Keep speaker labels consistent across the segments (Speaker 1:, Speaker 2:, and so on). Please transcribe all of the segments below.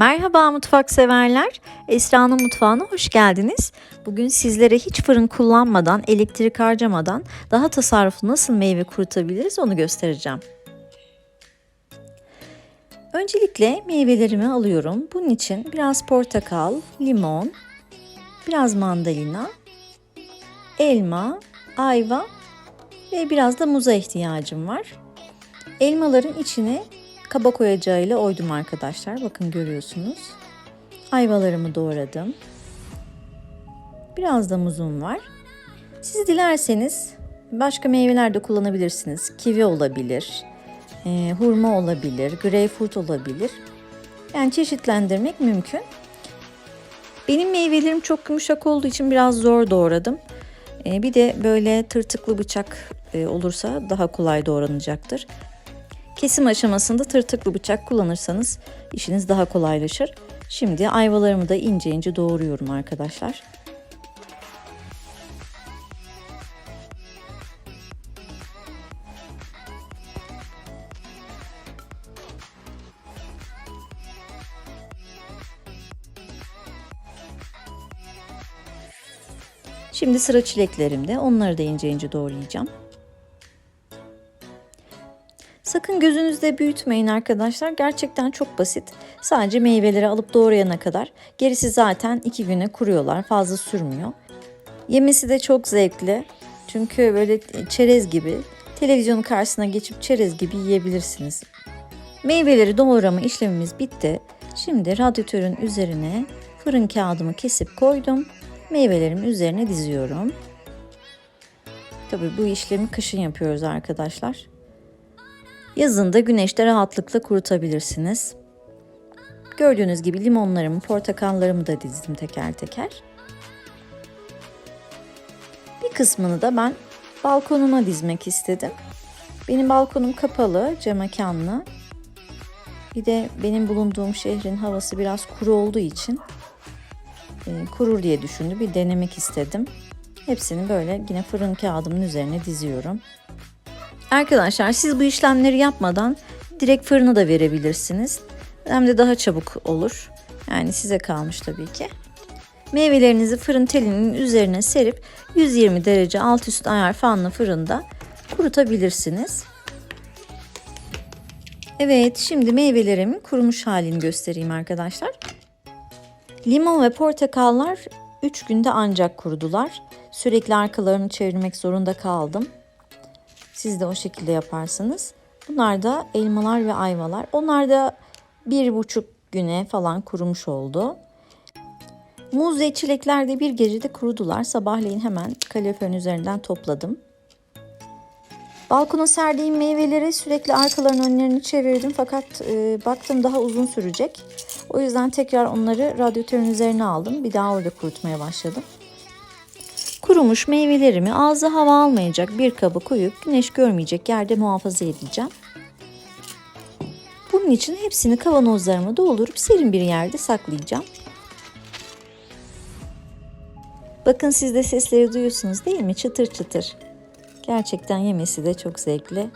Speaker 1: Merhaba mutfak severler. Esra'nın mutfağına hoş geldiniz. Bugün sizlere hiç fırın kullanmadan, elektrik harcamadan daha tasarruflu nasıl meyve kurutabiliriz onu göstereceğim. Öncelikle meyvelerimi alıyorum. Bunun için biraz portakal, limon, biraz mandalina, elma, ayva ve biraz da muza ihtiyacım var. Elmaların içine kabak oyacağıyla oydum arkadaşlar. Bakın görüyorsunuz. Ayvalarımı doğradım. Biraz da muzum var. Siz dilerseniz başka meyveler de kullanabilirsiniz. Kivi olabilir, e, hurma olabilir, greyfurt olabilir. Yani çeşitlendirmek mümkün. Benim meyvelerim çok yumuşak olduğu için biraz zor doğradım. E, bir de böyle tırtıklı bıçak e, olursa daha kolay doğranacaktır. Kesim aşamasında tırtıklı bıçak kullanırsanız işiniz daha kolaylaşır. Şimdi ayvalarımı da ince ince doğruyorum arkadaşlar. Şimdi sıra çileklerimde. Onları da ince ince doğrayacağım. Sakın gözünüzde büyütmeyin arkadaşlar. Gerçekten çok basit. Sadece meyveleri alıp doğrayana kadar. Gerisi zaten iki güne kuruyorlar. Fazla sürmüyor. Yemesi de çok zevkli. Çünkü böyle çerez gibi televizyonun karşısına geçip çerez gibi yiyebilirsiniz. Meyveleri doğrama işlemimiz bitti. Şimdi radyatörün üzerine fırın kağıdımı kesip koydum. Meyvelerimi üzerine diziyorum. Tabii bu işlemi kışın yapıyoruz arkadaşlar. Yazın da güneşte rahatlıkla kurutabilirsiniz. Gördüğünüz gibi limonlarımı, portakallarımı da dizdim teker teker. Bir kısmını da ben balkonuma dizmek istedim. Benim balkonum kapalı, camekanlı. Bir de benim bulunduğum şehrin havası biraz kuru olduğu için e, kurur diye düşündü. Bir denemek istedim. Hepsini böyle yine fırın kağıdımın üzerine diziyorum. Arkadaşlar siz bu işlemleri yapmadan direkt fırına da verebilirsiniz. Hem de daha çabuk olur. Yani size kalmış tabii ki. Meyvelerinizi fırın telinin üzerine serip 120 derece alt üst ayar fanlı fırında kurutabilirsiniz. Evet şimdi meyvelerimin kurumuş halini göstereyim arkadaşlar. Limon ve portakallar 3 günde ancak kurudular. Sürekli arkalarını çevirmek zorunda kaldım. Siz de o şekilde yaparsınız. Bunlar da elmalar ve ayvalar. Onlar da bir buçuk güne falan kurumuş oldu. Muz ve çilekler de bir gecede kurudular. Sabahleyin hemen kaloriferin üzerinden topladım. Balkona serdiğim meyveleri sürekli arkalarını önlerini çevirdim fakat e, baktım daha uzun sürecek. O yüzden tekrar onları radyatörün üzerine aldım. Bir daha orada kurutmaya başladım. Kurumuş meyvelerimi ağzı hava almayacak bir kaba koyup güneş görmeyecek yerde muhafaza edeceğim. Bunun için hepsini kavanozlarıma doldurup serin bir yerde saklayacağım. Bakın siz de sesleri duyuyorsunuz değil mi? Çıtır çıtır. Gerçekten yemesi de çok zevkli.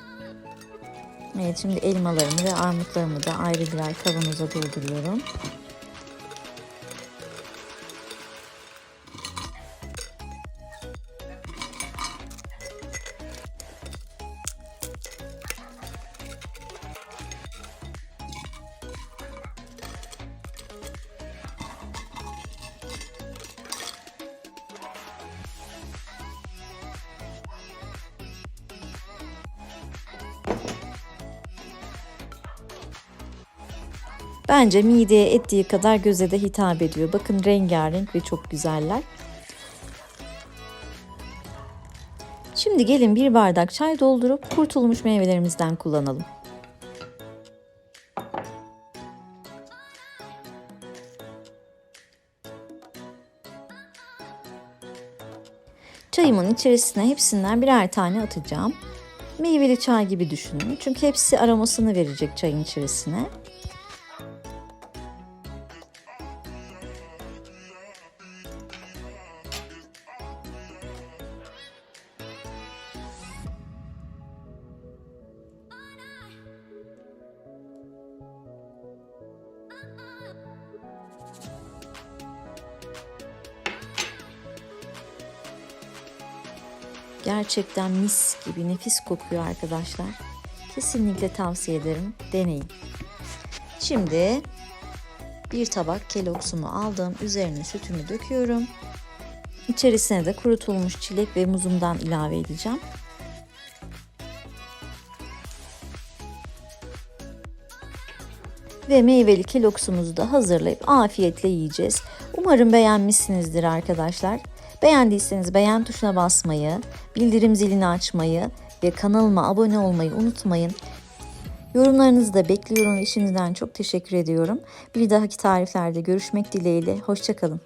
Speaker 1: Evet şimdi elmalarımı ve armutlarımı da ayrı birer kavanoza dolduruyorum. Bence mideye ettiği kadar göze de hitap ediyor. Bakın rengarenk ve çok güzeller. Şimdi gelin bir bardak çay doldurup kurtulmuş meyvelerimizden kullanalım. Çayımın içerisine hepsinden birer tane atacağım. Meyveli çay gibi düşünün. Çünkü hepsi aromasını verecek çayın içerisine. Gerçekten mis gibi nefis kokuyor arkadaşlar. Kesinlikle tavsiye ederim. Deneyin. Şimdi bir tabak keloksumu aldım. Üzerine sütümü döküyorum. İçerisine de kurutulmuş çilek ve muzumdan ilave edeceğim. Ve meyveli keloksumuzu da hazırlayıp afiyetle yiyeceğiz. Umarım beğenmişsinizdir arkadaşlar. Beğendiyseniz beğen tuşuna basmayı, bildirim zilini açmayı ve kanalıma abone olmayı unutmayın. Yorumlarınızı da bekliyorum ve şimdiden çok teşekkür ediyorum. Bir dahaki tariflerde görüşmek dileğiyle. Hoşçakalın.